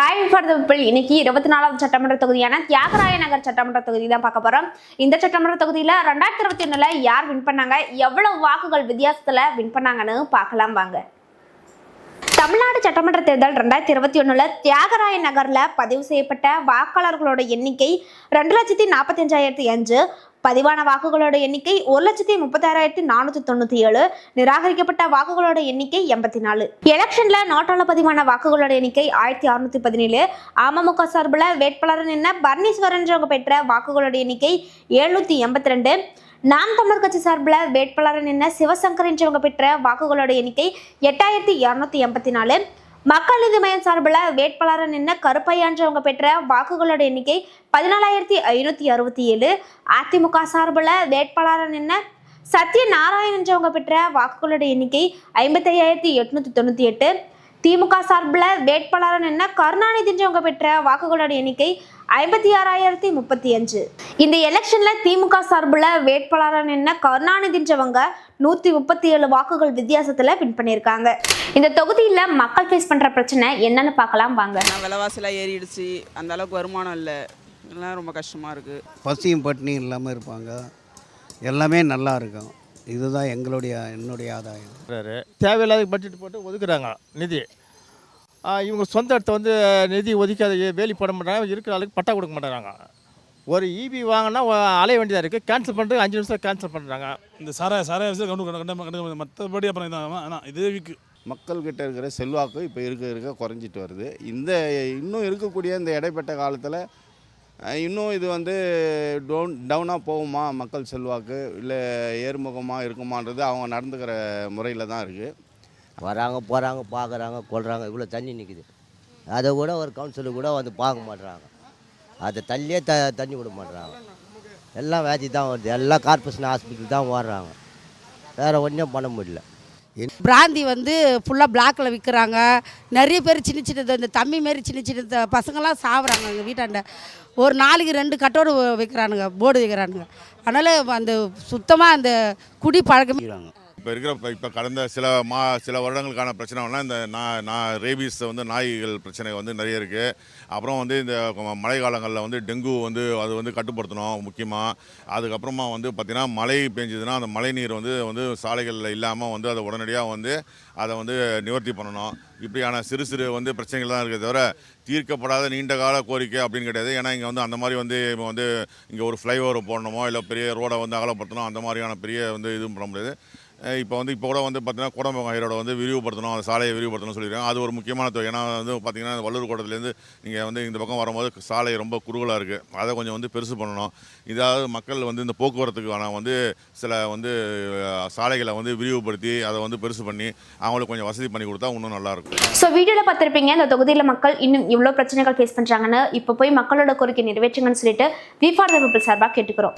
Hi for the people இன்னைக்கு இருபத்தி நாலாவது சட்டமன்ற தொகுதியான தியாகராய நகர் சட்டமன்ற தொகுதி தான் பார்க்க போகிறோம் இந்த சட்டமன்ற தொகுதியில் ரெண்டாயிரத்தி இருபத்தி ஒன்றில் யார் வின் பண்ணாங்க? எவ்வளவு வாக்குகள் வித்தியாசத்தில் வின் பண்ணாங்கன்னு பார்க்கலாம் வாங்க. தமிழ்நாடு சட்டமன்ற தேர்தல் ரெண்டாயிரத்தி இருபத்தி ஒன்றில் தியாகராய நகரில் பதிவு செய்யப்பட்ட வாக்காளர்களோட எண்ணிக்கை ரெண்டு லட்சத்தி நாற்பத்தஞ்சாயிரத்தி அஞ்சு பதிவான வாக்குகளோட எண்ணிக்கை ஒரு லட்சத்தி முப்பத்தாறாயிரத்தி நானூத்தி தொண்ணூத்தி ஏழு நிராகரிக்கப்பட்ட வாக்குகளோட எண்ணிக்கை எண்பத்தி நாலு எலெக்ஷன்ல நோட்டால பதிவான வாக்குகளோட எண்ணிக்கை ஆயிரத்தி அறுநூத்தி பதினேழு. அமமுக சார்பில் வேட்பாளர் நின்ன பர்னீஸ்வரன்றவங்க பெற்ற வாக்குகளோட எண்ணிக்கை எழுநூத்தி எண்பத்தி ரெண்டு நாம் தமிழர் கட்சி சார்பில் வேட்பாளர் நின்ன சிவசங்கர் என்றவங்க பெற்ற வாக்குகளோட எண்ணிக்கை எட்டாயிரத்தி இரநூத்தி எண்பத்தி நாலு மக்கள் நீதி மையம் சார்பில் வேட்பாளராக நின்ன கருப்பையான்றவங்க பெற்ற வாக்குகளோட எண்ணிக்கை பதினாலாயிரத்தி ஐநூற்றி அறுபத்தி ஏழு. அதிமுக சார்பில் வேட்பாளர் நின்ன சத்யநாராயணன்றவங்க பெற்ற வாக்குகளோட எண்ணிக்கை ஐம்பத்தையாயிரத்தி எட்நூற்றி தொண்ணூற்றி எட்டு. திமுக சார்பில் வேட்பாளர் நின்ன கருணாநிதின்றவங்க பெற்ற வாக்குகளோட எண்ணிக்கை ஐம்பத்தி ஆறாயிரத்தி முப்பத்தி அஞ்சு. இந்த எலெக்ஷன்ல திமுக சார்பில் வேட்பாளராக நின்ன கருணாநிதின்றவங்க நூற்றி முப்பத்தி ஏழு வாக்குகள் வித்தியாசத்தில் வின் பண்ணியிருக்காங்க. இந்த தொகுதியில் மக்கள் ஃபேஸ் பண்ணுற பிரச்சனை என்னன்னு பார்க்கலாம் வாங்க. விலைவாசிலாம் ஏறிடுச்சு. அந்த அளவுக்கு வருமானம் இல்லை. இதெல்லாம் ரொம்ப கஷ்டமாக இருக்குது பசியும் பட்டினியும் இல்லாமல் இருப்பாங்க. எல்லாமே நல்லா இருக்கும். இதுதான் எங்களுடைய என்னுடைய ஆதாயம். தேவையில்லாத பட்ஜெட் போட்டு ஒதுக்குறாங்க நிதி. இவங்க சொந்த இடத்த வந்து நிதி ஒதுக்காத வேலி போட மாட்டாங்க இருக்கிற ஆளுக்கு பட்டா கொடுக்க மாட்டாங்க. ஒரு இபி வாங்கினா அலைய வேண்டியதாக இருக்குது கேன்சல் பண்ணுறது அஞ்சு நிமிஷம் கேன்சல் பண்ணுறாங்க இந்த சாராய சாராய விஷயம் கண்டு மற்றபடி அப்புறம் இதான் ஆனால் இதே வீக்கு. மக்கள்கிட்ட இருக்கிற செல்வாக்கு இப்போ இருக்க இருக்க குறைஞ்சிட்டு வருது. இந்த இன்னும் இருக்கக்கூடிய இந்த இடைப்பட்ட காலத்தில் இன்னும் இது வந்து டவுன் டவுனாக போகுமா மக்கள் செல்வாக்கு? இல்லை ஏறுமுகமாக இருக்குமான்றது அவங்க நடந்துக்கிற முறையில் தான் இருக்குது வராங்க போகிறாங்க பார்க்குறாங்க கொள்றாங்க இவ்வளோ தண்ணி நிற்குது அதை கூட ஒரு கவுன்சிலர் கூட வந்து பார்க்க மாட்றாங்க. அதை தள்ளியே த தண்ணி விட மாட்றாங்க. எல்லாம் வியாதி தான் வருது. எல்லாம் கார்பரேஷன் ஹாஸ்பிட்டல் தான் ஓடுறாங்க. வேறு ஒன்றும் பண்ண முடியல. பிராந்தி வந்து ஃபுல்லாக பிளாக்ல விற்கிறாங்க நிறைய பேர் சின்ன சின்ன இந்த தம்பி மாரி சின்ன சின்ன பசங்களாம் சாப்பிட்றாங்க எங்கள் வீட்டாண்ட. ஒரு நாளைக்கு ரெண்டு கட்டோடு வைக்கிறானுங்க போர்டு வைக்கிறானுங்க. அதனால் அந்த சுத்தமாக அந்த குடி பழக்கமே இப்போ இருக்கிற இப்போ இப்போ கடந்த சில மா சில வருடங்களுக்கான பிரச்சனைலாம் இந்த நான் நான் ரேபீஸ் வந்து நாய்கள் பிரச்சனை வந்து நிறைய இருக்குது அப்புறம் வந்து இந்த மழை காலங்களில் வந்து டெங்கு வந்து அது வந்து கட்டுப்படுத்தணும் முக்கியமாக அதுக்கப்புறமா வந்து பார்த்திங்கன்னா மழை பெஞ்சதுன்னா அந்த மழை நீர் வந்து வந்து சாலைகளில் இல்லாமல் வந்து அதை உடனடியாக வந்து அதை வந்து நிவர்த்தி பண்ணணும். இப்படியான சிறு சிறு வந்து பிரச்சனைகள் தான் இருக்குது தவிர தீர்க்கப்படாத நீண்ட கால கோரிக்கை அப்படின்னு கிடையாது. ஏன்னா இங்கே வந்து அந்த மாதிரி வந்து இப்போ வந்து இங்கே ஒரு ஃப்ளைஓவர் போடணுமோ இல்லை பெரிய ரோடை வந்து அகலப்படுத்தணும் அந்த மாதிரியான பெரிய வந்து இதுவும் பண்ண முடியாது. இப்போ வந்து இப்போ கூட வந்து பார்த்தீங்கன்னா குடம்பகம் ஈரோட வந்து விரிவுபடுத்தணும் அந்த சாலையை விரிவுபடுத்தணும்னு சொல்லியிருக்காங்க. அது ஒரு முக்கியமான தொகை. ஏன்னா வந்து பார்த்தீங்கன்னா வள்ளூர் கோட்டத்துலேருந்து நீங்கள் வந்து இந்த பக்கம் வரும்போது சாலை ரொம்ப குறுகலாக இருக்குது அதை கொஞ்சம் வந்து பெருசு பண்ணணும். இதாவது மக்கள் வந்து இந்த போக்குவரத்துக்கான வந்து சில வந்து சாலைகளை வந்து விரிவுபடுத்தி அதை வந்து பெருசு பண்ணி அவங்களுக்கு கொஞ்சம் வசதி பண்ணி கொடுத்தா இன்னும் நல்லாயிருக்கும் ஸோ வீடியோவில் பார்த்துருப்பீங்க இந்த தொகுதியில் மக்கள் இன்னும் இவ்வளோ பிரச்சனைகள் ஃபேஸ் பண்ணுறாங்கன்னு இப்போ போய் மக்களோட கோரிக்கை நிறைவேற்றுங்கன்னு சொல்லிட்டு வி ஃபார் த பீப்புள் சார்பாக கேட்டுக்கிறோம்.